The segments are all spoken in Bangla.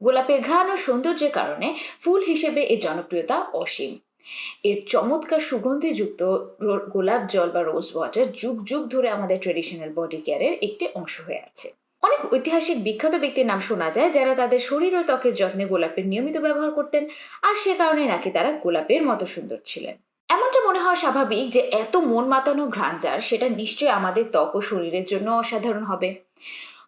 গোলাপের ঘ্রাণ ও সৌন্দর্যের কারণে ফুল হিসেবে এর জনপ্রিয়তা অসীম। এর চমৎকার সুগন্ধিযুক্ত গোলাপ জল বা রোজ ওয়াটার যুগ যুগ ধরে আমাদের ট্রেডিশনাল বডি কেয়ারের একটি অংশ হয়ে আছে। অনেক ঐতিহাসিক বিখ্যাত ব্যক্তির নাম শোনা যায় যারা তাদের শরীর ও ত্বকের যত্নে গোলাপের নিয়মিত ব্যবহার করতেন আর সে কারণে নাকি তারা গোলাপের মতো সুন্দর ছিলেন। এমনটা মনে হওয়া স্বাভাবিক যে এত মন মাতানো ঘ্রাণ যার সেটা নিশ্চয়ই আমাদের ত্বক ও শরীরের জন্য অসাধারণ হবে।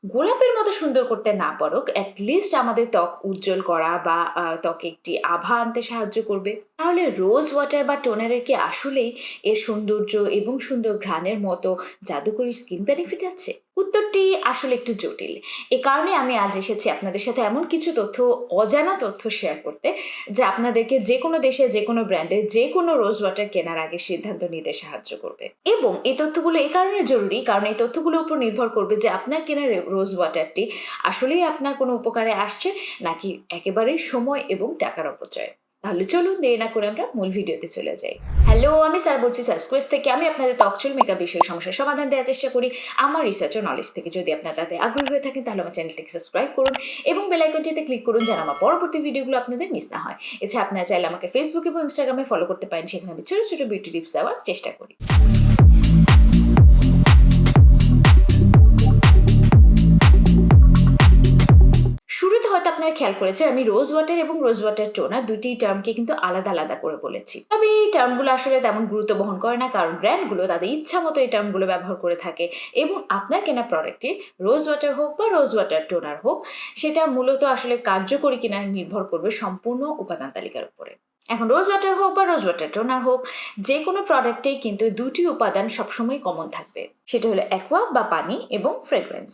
গোলাপের মতো সুন্দর করতে না পারুক অ্যাটলিস্ট আমাদের ত্বক উজ্জ্বল করা বা ত্বকে একটি আভা আনতে সাহায্য করবে। তাহলে রোজ ওয়াটার বা টোনারের কি আসলেই এর সৌন্দর্য এবং সুন্দর ঘ্রাণের মতো জাদুকরি স্কিন বেনিফিট আছে? উত্তরটি আসলে একটু জটিল। এ কারণে আমি আজ এসেছি আপনাদের সাথে এমন কিছু তথ্য, অজানা তথ্য শেয়ার করতে, যা আপনাদেরকে যে কোনো দেশে, যে কোনো ব্র্যান্ডে যে কোনো রোজ ওয়াটার কেনার আগে সিদ্ধান্ত নিতে সাহায্য করবে। এবং এই তথ্যগুলো এই কারণে জরুরি, কারণ এই তথ্যগুলোর উপর নির্ভর করবে যে আপনার কেনা রোজ ওয়াটারটি আসলেই আপনার কোনো উপকারে আসছে, নাকি একেবারেই সময় এবং টাকার অপচয়। তাহলে চলুন দেরি না করে আমরা মূল ভিডিওতে চলে যাই। হ্যালো আমি স্যার বলছি সাসকুয়েস থেকে আমি আপনাদের ত্বকচুল মেকআপ বিষয়ে সমস্যার সমাধান দেওয়ার চেষ্টা করি। আমার রিসার্চ ও নলেজ থেকে যদি আপনার তাতে আগ্রহী হয়ে থাকেন, তাহলে আমার চ্যানেলটিকে সাবস্ক্রাইব করুন এবং বেলাইকনটিতে ক্লিক করুন যেন আমার পরবর্তী ভিডিওগুলো আপনাদের মিস না হয়। এছাড়া আপনারা চাইলে আমাকে ফেসবুক এবং ইনস্টাগ্রামে ফলো করতে পারেন, সেখানে আমি ছোটো ছোটো বিউটি টিপস দেওয়ার চেষ্টা করি। খেয়াল করেছে, আমি রোজ ওয়াটার এবং রোজ ওয়াটার টোনার দুটি টার্মকে কিন্তু আলাদা আলাদা করে বলেছি। তবে এই টার্মগুলো আসলে তেমন গুরুত্ব বহন করে না, কারণ ব্র্যান্ডগুলো তাদের ইচ্ছা মতো এই টার্মগুলো ব্যবহার করে থাকে। এবং আপনার কেনা প্রোডাক্টে রোজ ওয়াটার হোক বা রোজ ওয়াটার টোনার হোক, সেটা মূলত আসলে কার্যকরী কিনা নির্ভর করবে সম্পূর্ণ উপাদান তালিকার উপরে। এখন রোজ ওয়াটার হোক বা রোজ ওয়াটার টোনার হোক যে কোনো প্রোডাক্টেই কিন্তু দুটি উপাদান সবসময় কমন থাকবে। সেটা হলো অ্যাকোয়া বা পানি এবং ফ্রেগ্রেন্স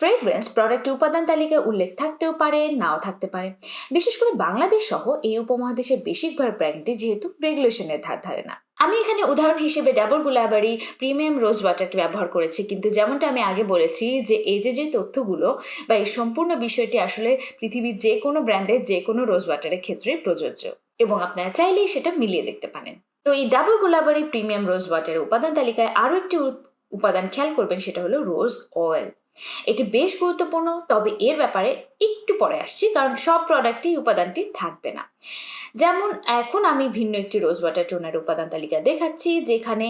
ফ্রেগ্রেন্স প্রোডাক্টের উপাদান তালিকায় উল্লেখ থাকতেও পারে, নাও থাকতে পারে। বিশেষ করে বাংলাদেশ সহ এই উপমহাদেশের বেশিরভাগ ব্র্যান্ডটি যেহেতু রেগুলেশনের ধার ধারে না। আমি এখানে উদাহরণ হিসেবে ডাবর গুলাবারি প্রিমিয়াম রোজ ওয়াটারকে ব্যবহার করেছি, কিন্তু যেমনটা আমি আগে বলেছি যে এই যে যে তথ্যগুলো বা এই সম্পূর্ণ বিষয়টি আসলে পৃথিবীর যে কোনো ব্র্যান্ডের যে কোনো রোজ ওয়াটারের ক্ষেত্রে প্রযোজ্য। এবং আপনারা চাইলেই সেটা মিলিয়ে দেখতে পারেন। তো এই ডাবল গোলাবারি প্রিমিয়াম রোজ ওয়াটারের উপাদান তালিকায় আরও একটি উপাদান খেয়াল করবেন, সেটা হলো রোজ অয়েল এটি বেশ গুরুত্বপূর্ণ, তবে এর ব্যাপারে একটু পরে আসছি, কারণ সব প্রোডাক্টই উপাদানটি থাকবে না। যেমন এখন আমি ভিন্ন একটি রোজ ওয়াটার টোনার উপাদান তালিকা দেখাচ্ছি, যেখানে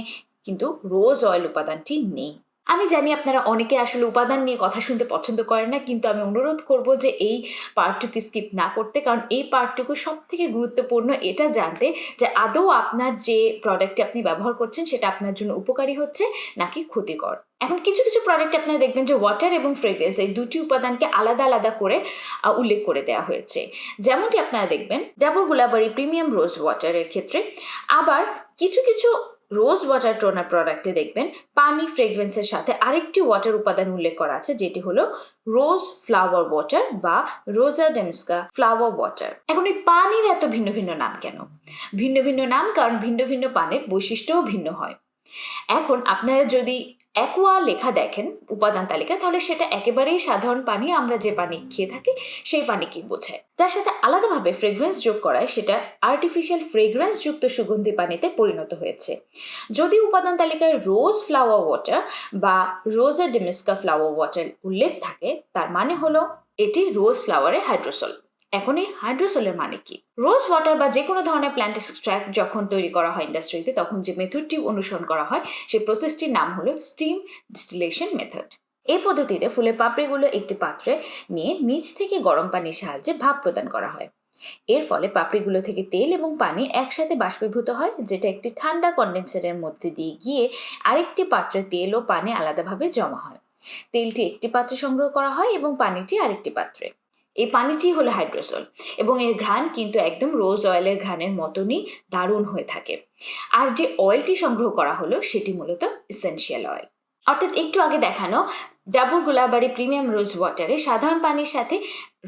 কিন্তু রোজ অয়েল উপাদানটি নেই। আমি জানি আপনারা অনেকে আসলে উপাদান নিয়ে কথা শুনতে পছন্দ করেন না, কিন্তু আমি অনুরোধ করব যে এই পার্টটুকু স্কিপ না করতে, কারণ এই পার্টটুকু সব থেকে গুরুত্বপূর্ণ। এটা জানতে যে আদৌ আপনার যে প্রোডাক্টটি আপনি ব্যবহার করছেন, সেটা আপনার জন্য উপকারী হচ্ছে নাকি ক্ষতিকর? এখন কিছু কিছু প্রোডাক্ট আপনারা দেখবেন যে ওয়াটার এবং ফ্রেগ্রেন্স এই দুটি উপাদানকে আলাদা আলাদা করে উল্লেখ করে দেওয়া হয়েছে। যেমনটি আপনারা দেখবেন ডাবর গুলাবারি প্রিমিয়াম রোজ ওয়াটারের ক্ষেত্রে। আবার কিছু কিছু রোজ ওয়াটার টোনার প্রোডাক্টে দেখবেন পানি ফ্রেগরেন্সের সাথে আরেকটি ওয়াটার উপাদান উল্লেখ করা আছে, যেটি হলো রোজ ফ্লাওয়ার ওয়াটার বা রোজা ডেমস্কা ফ্লাওয়ার ওয়াটার। এখন এই পানির এত ভিন্ন ভিন্ন নাম কেন? ভিন্ন ভিন্ন নাম কারণ ভিন্ন ভিন্ন পানির বৈশিষ্ট্যও ভিন্ন হয়। এখন আপনারা যদি অ্যাকোয়া লেখা দেখেন, উপাদান তালিকা, তাহলে সেটা একেবারেই সাধারণ পানি, আমরা যে পানি খেয়ে থাকি সেই পানিকেই বোঝায়। যার সাথে আলাদাভাবে ফ্রেগ্রেন্স যোগ করায়, সেটা আর্টিফিশিয়াল ফ্রেগ্রেন্স যুক্ত সুগন্ধি পানিতে পরিণত হয়েছে। যদি উপাদান তালিকায় রোজ ফ্লাওয়ার ওয়াটার বা রোজা ডেমিস্কা ফ্লাওয়ার ওয়াটার উল্লেখ থাকে, তার মানে হলো এটি রোজ ফ্লাওয়ারের হাইড্রোসল এখন এই হাইড্রোসোলের মানে কি? রোজ ওয়াটার বা যে কোনো ধরনের প্ল্যান্ট এক্সট্র্যাক্ট যখন তৈরি করা হয় ইন্ডাস্ট্রিতে তখন যে মেথডটি অনুসরণ করা হয়, সেই প্রসেসটির নাম হলো স্টিম ডিস্টিলেশন মেথড এই পদ্ধতিতে ফুলের পাপড়িগুলো একটি পাত্রে নিয়ে নিচ থেকে গরম পানির সাহায্যে ভাপ প্রদান করা হয়। এর ফলে পাপড়িগুলো থেকে তেল এবং পানি একসাথে বাষ্পীভূত হয়, যেটা একটি ঠান্ডা কন্ডেন্সারের মধ্যে দিয়ে গিয়ে আরেকটি পাত্রে তেল ও পানি আলাদাভাবে জমা হয়। তেলটি একটি পাত্রে সংগ্রহ করা হয় এবং পানিটি আরেকটি পাত্রে। এই পানিটি হলো হাইড্রোসল এবং এর ঘ্রাণ কিন্তু একদম রোজ অয়েলের ঘ্রাণের মতনই দারুণ হয়ে থাকে। আর যে অয়েলটি সংগ্রহ করা হলো সেটি মূলত এসেনশিয়াল অয়েল অর্থাৎ একটু আগে দেখানো ডাবর গোলাবাড়ি প্রিমিয়াম রোজ ওয়াটারে সাধারণ পানির সাথে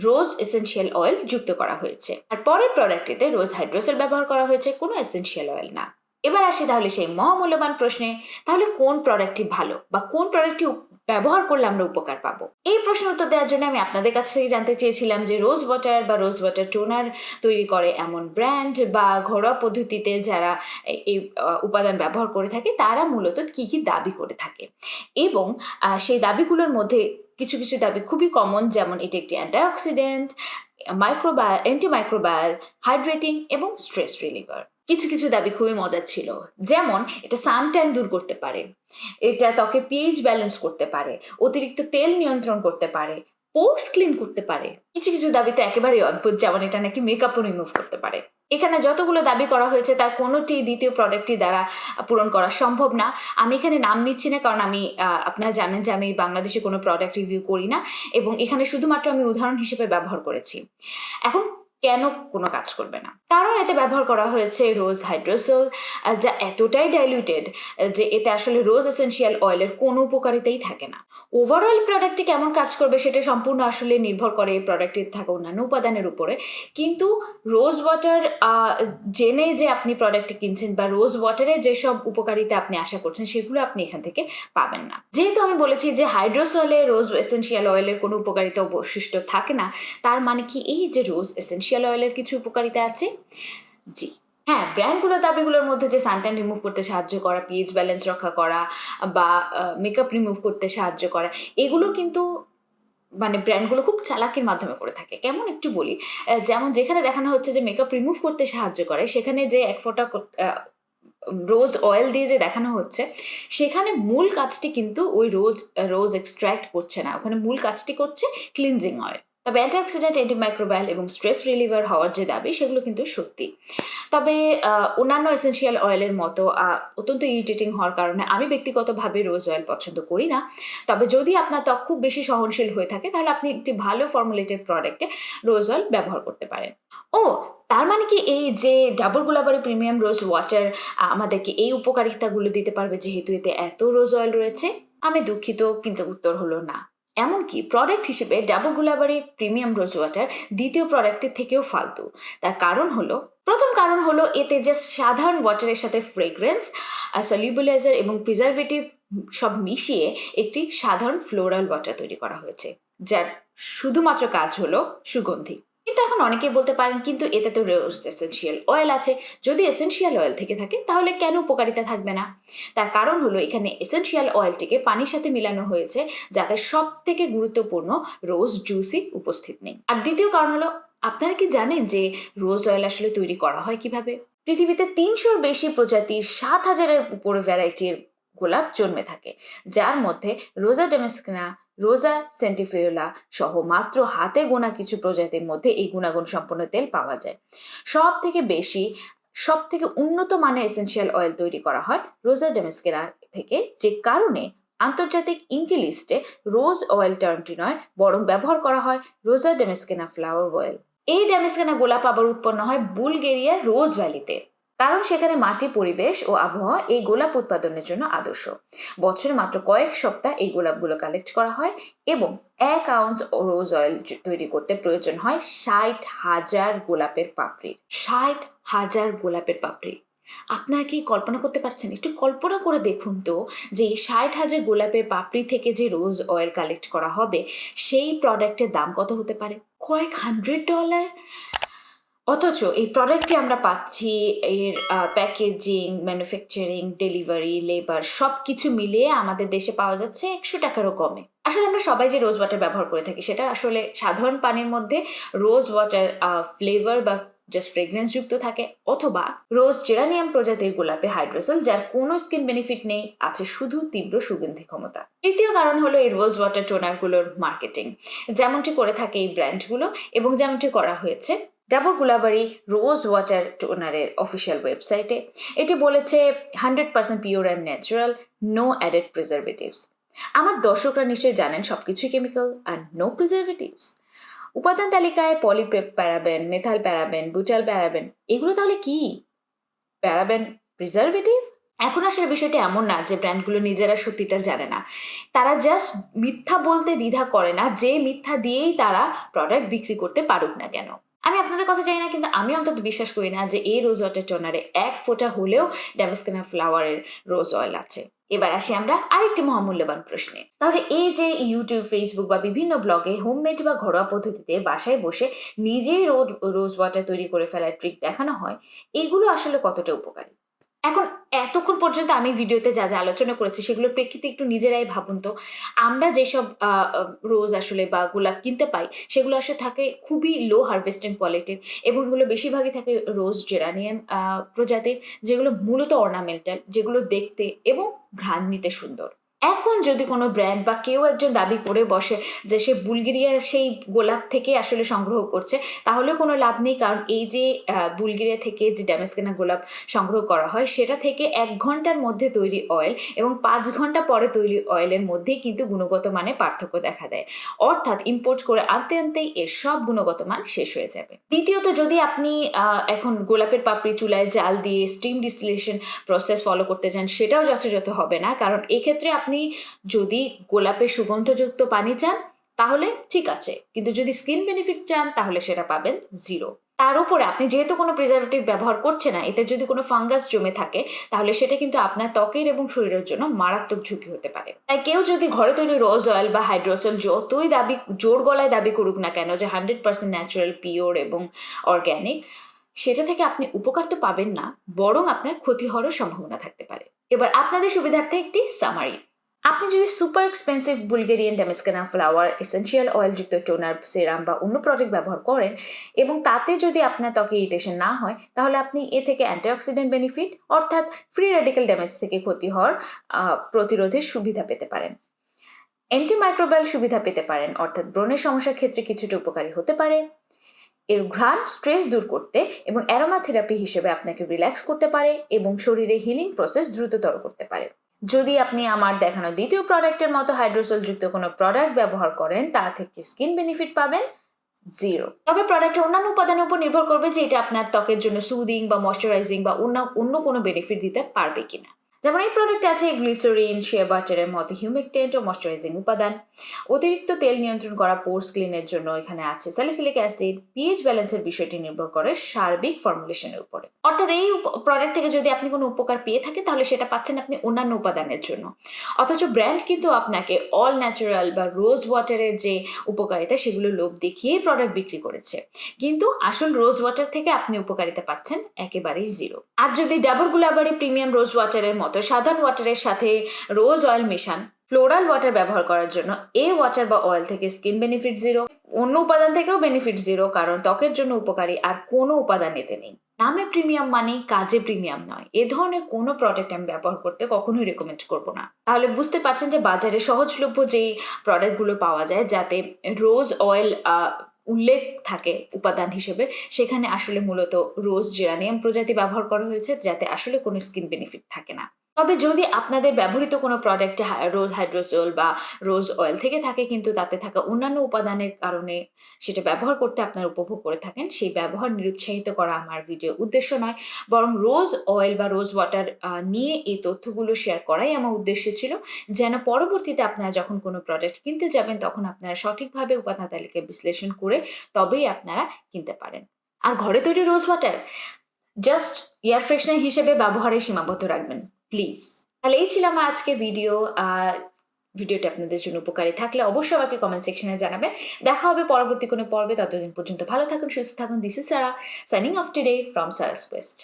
রোজ এসেনশিয়াল অয়েল যুক্ত করা হয়েছে। আর পরের প্রোডাক্টটিতে রোজ হাইড্রোসেল ব্যবহার করা হয়েছে, কোনো এসেনশিয়াল অয়েল না। এবার আসি তাহলে সেই মহামূল্যবান প্রশ্নে, তাহলে কোন প্রোডাক্টটি ভালো বা কোন প্রোডাক্টটি ব্যবহার করলে আমরা উপকার পাবো। এই প্রশ্ন উত্তর দেওয়ার জন্য আমি আপনাদের কাছ থেকে জানতে চেয়েছিলাম যে রোজ ওয়াটার বা রোজ ওয়াটার টোনার তৈরি করে এমন ব্র্যান্ড বা ঘরোয়া পদ্ধতিতে যারা এই উপাদান ব্যবহার করে থাকে, তারা মূলত কি কি দাবি করে থাকে। এবং সেই দাবিগুলোর মধ্যে কিছু কিছু দাবি খুবই কমন যেমন এটি একটি অ্যান্টিঅক্সিডেন্ট মাইক্রোবায়াল অ্যান্টিমাইক্রোবায়াল হাইড্রেটিং এবং স্ট্রেস রিলিভার কিছু কিছু দাবি খুবই মজার ছিল। যেমন, এটা সানট্যান দূর করতে পারে। এটা ত্বকের পিএইচ ব্যালেন্স করতে পারে। অতিরিক্ত তেল নিয়ন্ত্রণ করতে পারে। পোর্স ক্লিন করতে পারে। কিছু কিছু দাবি তো একেবারেই অদ্ভুত, যেমন এটা নাকি মেকআপও রিমুভ করতে পারে। এখানে যতগুলো দাবি করা হয়েছে, তার কোনোটি দ্বিতীয় প্রোডাক্টটি দ্বারা পূরণ করা সম্ভব না। আমি এখানে নাম নিচ্ছি না, কারণ আমি আপনারা জানেন যে আমি বাংলাদেশে কোনো প্রোডাক্ট রিভিউ করি না। এবং এখানে শুধুমাত্র আমি উদাহরণ হিসেবে ব্যবহার করেছি। এখন কেন কোনো কাজ করবে না? কারণ এতে ব্যবহার করা হয়েছে রোজ হাইড্রোসোল যা এতটাই ডাইলিউটেড যে এতে আসলে রোজ এসেন্সিয়াল অয়েলের কোনো উপকারিতাই থাকে না। ওভারঅল প্রোডাক্টটি কেমন কাজ করবে সেটা সম্পূর্ণ আসলে নির্ভর করে এই প্রোডাক্টের থাকা অন্যান্য উপাদানের উপরে। কিন্তু রোজ ওয়াটার জেনে যে আপনি প্রোডাক্টটি কিনছেন বা রোজ ওয়াটারে যেসব উপকারিতা আপনি আশা করছেন সেগুলো আপনি এখান থেকে পাবেন না। যেহেতু আমি বলেছি যে হাইড্রোসলে রোজ এসেন্সিয়াল অয়েলের কোনো উপকারিতা অবশিষ্ট থাকে না, তার মানে কি এই যে রোজ এসেন্সিয়াল অয়েলের কিছু উপকারিতা আছে? জি। হ্যাঁ ব্র্যান্ডগুলো দাবিগুলোর মধ্যে যে সানট্যান রিমুভ করতে সাহায্য করা পিএইচ ব্যালেন্স রক্ষা করা বা মেকআপ রিমুভ করতে সাহায্য করা, এগুলো কিন্তু মানে ব্র্যান্ডগুলো খুব চালাকির মাধ্যমে করে থাকে। কেমন একটু বলি? যেমন যেখানে দেখানো হচ্ছে যে মেকআপ রিমুভ করতে সাহায্য করে, সেখানে যে এক ফোঁটা রোজ অয়েল দিয়ে যে দেখানো হচ্ছে, সেখানে মূল কাজটি কিন্তু ওই রোজ রোজ এক্সট্র্যাক্ট করছে না। ওখানে মূল কাজটি করছে ক্লিনজিং অয়েল তবে অ্যান্টিঅক্সিডেন্ট অ্যান্টিমাইক্রোবায়াল এবং স্ট্রেস রিলিভার হওয়ার যে দাবি, সেগুলো কিন্তু সত্যি। তবে অন্যান্য এসেন্সিয়াল অয়েলের মতো অত্যন্ত ইরিটেটিং হওয়ার কারণে আমি ব্যক্তিগতভাবে রোজ অয়েল পছন্দ করি না। তবে যদি আপনার ত্বক খুব বেশি সহনশীল হয়ে থাকে, তাহলে আপনি একটি ভালো ফর্মুলেটেড প্রোডাক্টে রোজ অয়েল ব্যবহার করতে পারেন। ও, তার মানে কি এই যে double Gulabari premium rose water আমাদেরকে এই উপকারিতাগুলো দিতে পারবে যেহেতু এতে এত রোজ অয়েল রয়েছে? আমি দুঃখিত, কিন্তু উত্তর হলো না। এমনকি প্রোডাক্ট হিসেবে double Gulabari premium rose water দ্বিতীয় প্রোডাক্টের থেকেও ফালতু। তার কারণ হলো, প্রথম কারণ হলো এতে জাস্ট সাধারণ ওয়াটারের সাথে ফ্রেগ্রেন্স সলিবুলাইজার এবং প্রিজারভেটিভ সব মিশিয়ে একটি সাধারণ ফ্লোরাল ওয়াটার তৈরি করা হয়েছে, যার শুধুমাত্র কাজ হলো সুগন্ধি। কিন্তু এখন অনেকেই বলতে পারেন, কিন্তু এতে তো রোজ এসেন্সিয়াল অয়েল আছে। যদি এসেন্সিয়াল অয়েল থেকে থাকে, তাহলে কেন উপকারিতা থাকবে না? তার কারণ হলো, এখানে এসেন্সিয়াল অয়েলটিকে পানির সাথে মিলানো হয়েছে, যাতে সব থেকে গুরুত্বপূর্ণ রোজ জুসি উপস্থিত নেই। আর দ্বিতীয় কারণ হলো, আপনারা কি জানেন যে রোজ অয়েল আসলে তৈরি করা হয় কীভাবে? পৃথিবীতে তিনশোর বেশি প্রজাতির সাত হাজারের উপরে ভ্যারাইটির গোলাপ জন্মে থাকে, যার মধ্যে রোজা ডেমেস্কিনা রোজা সেন্টিফিওলা সহ মাত্র হাতে গোনা কিছু প্রজাতির মধ্যে এই গুণাগুণ সম্পন্ন তেল পাওয়া যায়। সব থেকে বেশি সব থেকে উন্নত মানের এসেন্সিয়াল অয়েল তৈরি করা হয় রোজা ডেমেস্কেরা থেকে, যে কারণে আন্তর্জাতিক ইঙ্কি লিস্টে রোজ অয়েল টার্মটি নয়, বরং ব্যবহার করা হয় রোজা ডেমেস্কেনা ফ্লাওয়ার অয়েল এই ডেমেস্কেনা গোলাপ আবার উৎপন্ন হয় বুলগেরিয়ার রোজ ভ্যালিতে। কারণ সেখানে মাটি, পরিবেশ ও আবহাওয়া এই গোলাপ উৎপাদনের জন্য আদর্শ। বছরে মাত্র কয়েক সপ্তাহ এই গোলাপগুলো কালেক্ট করা হয় এবং এক আউন্স রোজ অয়েল তৈরি করতে প্রয়োজন হয় ষাট হাজার গোলাপের পাপড়ি ষাট হাজার গোলাপের পাপড়ি। আপনারা কি কল্পনা করতে পারছেন? একটু কল্পনা করে দেখুন তো যে ষাট হাজার গোলাপের পাপড়ি থেকে যে রোজ অয়েল কালেক্ট করা হবে, সেই প্রোডাক্টের দাম কত হতে পারে? কয়েক হান্ড্রেড ডলার অথচ এই প্রোডাক্টটি আমরা পাচ্ছি, এর প্যাকেজিং ম্যানুফ্যাকচারিং ডেলিভারি লেবার সব কিছু মিলিয়ে আমাদের দেশে পাওয়া যাচ্ছে একশো টাকারও কমে। আসলে আমরা সবাই যে রোজ ওয়াটার ব্যবহার করে থাকি সেটা আসলে সাধারণ পানির মধ্যে রোজ ওয়াটার ফ্লেভার বা জাস্ট ফ্রেগরেন্স যুক্ত থাকে, অথবা রোজ জেরানিয়াম প্রজাতির গোলাপে হাইড্রোসল যার কোনো স্কিন বেনিফিট নেই, আছে শুধু তীব্র সুগন্ধি ক্ষমতা। তৃতীয় কারণ হলো এই রোজ ওয়াটার টোনারগুলোর মার্কেটিং যেমনটি করে থাকে এই ব্র্যান্ডগুলো এবং যেমনটি করা হয়েছে ডাবর গুলাবাড়ি রোজ ওয়াটার টোনারের অফিসিয়াল ওয়েবসাইটে এটি বলেছে hundred percent pure and natural no added preservatives আমার দর্শকরা নিশ্চয়ই জানেন সব কিছুই কেমিক্যাল আর নো প্রিজারভেটিভস উপাদান তালিকায় পলিপ্রেপ paraben methyl paraben butyl paraben এগুলো তাহলে কি? প্যারাবেন প্রিজারভেটিভ এখন আসলে বিষয়টা এমন না যে ব্র্যান্ডগুলো নিজেরা সত্যিটা জানে না। তারা জাস্ট মিথ্যা বলতে দ্বিধা করে না, যে মিথ্যা দিয়েই তারা প্রোডাক্ট বিক্রি করতে পারুক না কেন। আমি আপনাদের কথা জানি না, কিন্তু আমি অন্তত বিশ্বাস করি না যে এই রোজ ওয়াটার টোনারে এক ফোঁটা হলেও ড্যামেস্কেনা ফ্লাওয়ারের রোজ অয়েল আছে। এবার আসি আমরা আরেকটি মহামূল্যবান প্রশ্নে। তাহলে এই যে ইউটিউব ফেসবুক বা বিভিন্ন ব্লগে হোমমেড বা ঘরোয়া পদ্ধতিতে বাসায় বসে নিজেই রোজ রোজ ওয়াটার তৈরি করে ফেলার ট্রিক দেখানো হয়, এগুলো আসলে কতটা উপকারী? এখন এতক্ষণ পর্যন্ত আমি ভিডিওতে যা যা আলোচনা করেছি সেগুলোর প্রেক্ষিতে একটু নিজেরাই ভাবুন তো। আমরা যেসব রোজ আসলে বা গোলাপ কিনতে পাই, সেগুলো আসলে থাকে খুবই লো হারভেস্টিং কোয়ালিটির এবং এগুলো বেশিরভাগই থাকে রোজ জেরানিয়াম প্রজাতির, যেগুলো মূলত অর্নামেন্টাল যেগুলো দেখতে এবং ঘ্রাণ নিতে সুন্দর। এখন যদি কোনো ব্র্যান্ড বা কেউ একজন দাবি করে বসে যে সে বুলগেরিয়ার সেই গোলাপ থেকে আসলে সংগ্রহ করছে, তাহলেও কোনো লাভ নেই। কারণ এই যে বুলগেরিয়া থেকে যে ড্যামেস্কেনা গোলাপ সংগ্রহ করা হয়, সেটা থেকে এক ঘণ্টার মধ্যে তৈরি অয়েল এবং পাঁচ ঘণ্টা পরে তৈরি অয়েলের মধ্যেই কিন্তু গুণগত মানে পার্থক্য দেখা দেয়। অর্থাৎ ইম্পোর্ট করে আনতে আনতেই এর সব গুণগত মান শেষ হয়ে যাবে। দ্বিতীয়ত, যদি আপনি এখন গোলাপের পাপড়ি চুলায় জাল দিয়ে স্টিম ডিস্টিলেশন প্রসেস ফলো করতে চান, সেটাও যথাযথ হবে না। কারণ এক্ষেত্রে আপনি যদি গোলাপের সুগন্ধযুক্ত পানি চান, তাহলে ঠিক আছে। কিন্তু যদি স্কিন বেনিফিট চান, তাহলে সেটা পাবেন জিরো তার উপরে আপনি যেহেতু কোনো প্রিজারভেটিভ ব্যবহার করছে না, এতে যদি কোনো ফাঙ্গাস জমে থাকে, তাহলে সেটা কিন্তু আপনার ত্বকের এবং শরীরের জন্য মারাত্মক ঝুঁকি হতে পারে। তাই কেউ যদি ঘরে তৈরি রোজ অয়েল বা হাইড্রোসেল যতই দাবি, জোর গলায় দাবি করুক না কেন যে হান্ড্রেড পার্সেন্ট ন্যাচারাল পিওর এবং অর্গ্যানিক সেটা থেকে আপনি উপকার তো পাবেন না, বরং আপনার ক্ষতি হওয়ারও সম্ভাবনা থাকতে পারে। এবার আপনাদের সুবিধার্থে একটি সামারি আপনি যদি super expensive Bulgarian damascena flower essential অয়েলযুক্ত toner serum বা অন্য প্রোডাক্ট ব্যবহার করেন এবং তাতে যদি আপনার ত্বকে ইরিটেশন না হয়, তাহলে আপনি এ থেকে অ্যান্টিঅক্সিডেন্ট বেনিফিট অর্থাৎ ফ্রি রেডিক্যাল ড্যামেজ থেকে ক্ষতি হওয়ার প্রতিরোধের সুবিধা পেতে পারেন। অ্যান্টিমাইক্রোবায়াল সুবিধা পেতে পারেন, অর্থাৎ ব্রণের সমস্যার ক্ষেত্রে কিছুটা উপকারী হতে পারে। এর ঘ্রাণ স্ট্রেস দূর করতে এবং অ্যারোমা থেরাপি হিসেবে আপনাকে রিল্যাক্স করতে পারে এবং শরীরে হিলিং প্রসেস দ্রুততর করতে পারে। যদি আপনি আমার দেখানো দ্বিতীয় প্রোডাক্টের মতো হাইড্রোসোল যুক্ত কোনো প্রোডাক্ট ব্যবহার করেন তা থেকে স্কিন বেনিফিট পাবেন জিরো তবে প্রোডাক্টের অন্যান্য উপাদানের উপর নির্ভর করবে যে এটা আপনার ত্বকের জন্য সুদিং বা ময়শ্চারাইজিং বা অন্য অন্য কোনো বেনিফিট দিতে পারবে কিনা। যেমন এই প্রোডাক্টে আছে গ্লিসোরিন শিয়া বাটারের মতো হিউমিকটেন্ট ও ময়শ্চারাইজিং উপাদান। অতিরিক্ত তেল নিয়ন্ত্রণ করা পোর্স ক্লিনের জন্য এখানে আছে স্যালিসিলিক অ্যাসিড পিএইচ ব্যালেন্সের বিষয়টি নির্ভর করে সার্বিক ফর্মুলেশনের উপরে। অর্থাৎ এই প্রোডাক্ট থেকে যদি আপনি কোনো উপকার পেয়ে থাকেন, তাহলে সেটা পাচ্ছেন আপনি অন্যান্য উপাদানের জন্য। অথচ ব্র্যান্ড কিন্তু আপনাকে অল ন্যাচারাল বা রোজ ওয়াটারের যে উপকারিতা, সেগুলো লোভ দেখিয়েই প্রোডাক্ট বিক্রি করেছে। কিন্তু আসল রোজ ওয়াটার থেকে আপনি উপকারিতা পাচ্ছেন একেবারেই জিরো আর যদি ডাবর গুলাবারি প্রিমিয়াম রোজ ওয়াটারের মতো সাধারণ ওয়াটারের সাথে রোজ অয়েল মেশান। ফ্লোরাল ওয়াটার ব্যবহার করার জন্য এ ওয়াটার বা অয়েল থেকে স্কিন বেনিফিট জিরো অন্য উপাদান থেকেও বেনিফিট জিরো কারণ ত্বকের জন্য উপকারী আর কোনো উপাদান এতে নেই। নামে প্রিমিয়াম মানে কাজে প্রিমিয়াম নয়। এ ধরনের কোনো প্রোডাক্ট আমি ব্যবহার করতে কখনোই রেকমেন্ড করব না। তাহলে বুঝতে পারছেন যে বাজারে সহজলভ্য যেই প্রোডাক্টগুলো পাওয়া যায়, যাতে রোজ অয়েল উল্লেখ থাকে উপাদান হিসেবে, সেখানে আসলে মূলত রোজ জেরানিয়াম প্রজাতি ব্যবহার করা হয়েছে, যাতে আসলে কোনো স্কিন বেনিফিট থাকে না। তবে যদি আপনাদের ব্যবহৃত কোনো প্রোডাক্টে রোজ হাইড্রোসোল বা রোজ অয়েল থেকে থাকে কিন্তু তাতে থাকা অন্যান্য উপাদানের কারণে সেটা ব্যবহার করতে আপনারা উপভোগ করে থাকেন, সেই ব্যবহার নিরুৎসাহিত করা আমার ভিডিও উদ্দেশ্য নয়। বরং রোজ অয়েল বা রোজ ওয়াটার নিয়ে এই তথ্যগুলো শেয়ার করাই আমার উদ্দেশ্য ছিল। যেন পরবর্তীতে আপনারা যখন কোনো প্রোডাক্ট কিনতে যাবেন, তখন আপনারা সঠিকভাবে উপাদান তালিকা বিশ্লেষণ করে তবেই আপনারা কিনতে পারেন। আর ঘরে তৈরি rose water just air freshener হিসেবে ব্যবহারে সীমাবদ্ধ রাখবেন। প্লিজ তাহলে এই ছিল আমার আজকে ভিডিও ভিডিওটি আপনাদের জন্য উপকারী থাকলে অবশ্যই আমাকে কমেন্ট সেকশনে জানাবেন। দেখা হবে পরবর্তী কোনো পর্বে। ততদিন পর্যন্ত ভালো থাকুন, সুস্থ থাকুন। This is Sara signing off today from Sara's west